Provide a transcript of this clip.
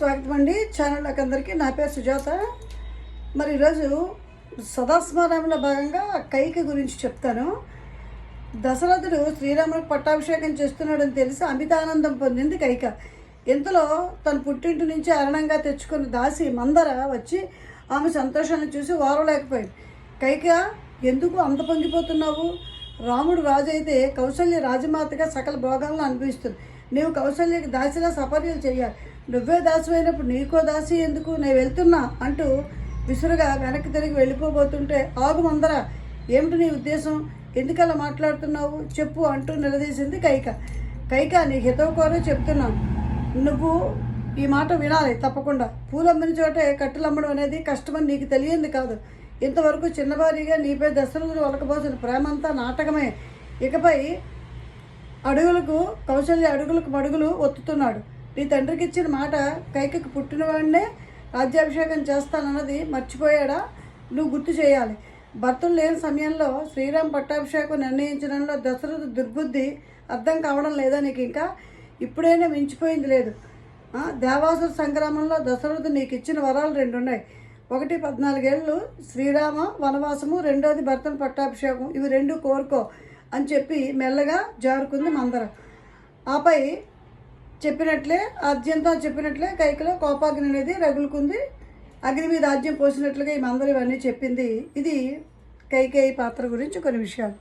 స్వాగతం అండి. ఛానల్కి అందరికీ నా పేరు సుజాత. మరి ఈరోజు సదాస్మరణంలో భాగంగా కైకి గురించి చెప్తాను. దశరథుడు శ్రీరాముడికి పట్టాభిషేకం చేస్తున్నాడని తెలిసి అమితానందం పొందింది కైక. ఇంతలో తన పుట్టింటి నుంచి అరణంగా తెచ్చుకున్న దాసి మందర వచ్చి ఆమె సంతోషాన్ని చూసి వారలేకపోయింది. కైక ఎందుకు అంత పొంగిపోతున్నావు? రాముడు రాజు అయితే కౌశల్య రాజమాతగా సకల భోగాలను అనుభవిస్తుంది. నీవు కౌశల్యకి దాసిలా సపర్యలు చేయాలి. నువ్వే దాసి అయినప్పుడు నీకో దాసి ఎందుకు? నేను వెళ్తున్నా అంటూ విసురుగా వెనక్కి తిరిగి వెళ్ళిపోబోతుంటే ఆగు మందర ఏమిటి నీ ఉద్దేశం? ఎందుకలా మాట్లాడుతున్నావు? చెప్పు అంటూ నిలదీసింది కైక. కైక నీ హితవు కోరే చెప్తున్నాను. నువ్వు ఈ మాట వినాలి తప్పకుండా. పూలు అమ్మిన చోటే కట్టెలు అమ్మడం అనేది కష్టమని నీకు తెలియంది కాదు. ఇంతవరకు చిన్నవారిగా నీపై దశరథుడు ఒలకబోసిన ప్రేమంతా నాటకమే. ఇకపై అడుగులకు కౌశల్య అడుగులకు మడుగులు ఒత్తుతున్నాడు. నీ తండ్రికి ఇచ్చిన మాట కైకకు పుట్టినవాడినే రాజ్యాభిషేకం చేస్తానన్నది మర్చిపోయాడా? నువ్వు గుర్తు చేయాలి. భర్తలు లేని సమయంలో శ్రీరామ్ పట్టాభిషేకం నిర్ణయించడంలో దశరథ దుర్బుద్ధి అర్థం కావడం లేదా నీకు ఇంకా ఇప్పుడైనా మించిపోయింది లేదు. దేవాసుర సంగ్రామంలో దశరథుడు నీకు ఇచ్చిన వరాలు రెండు ఉన్నాయి ఒకటి పద్నాలుగేళ్ళు శ్రీరామ వనవాసము రెండోది భర్తను పట్టాభిషేకం. ఇవి రెండు కోరుకో అని చెప్పి మెల్లగా జారుకుంది మందర. ఆపై చెప్పినట్లే ఆద్యంతో చెప్పినట్లే కైకలో కోపాగ్ని అనేది రగులుకుంది. అగ్ని మీద ఆద్యం పోసినట్లుగా ఈ మందరం ఇవన్నీ చెప్పింది. ఇది కైకేయి పాత్ర గురించి కొన్ని విషయాలు.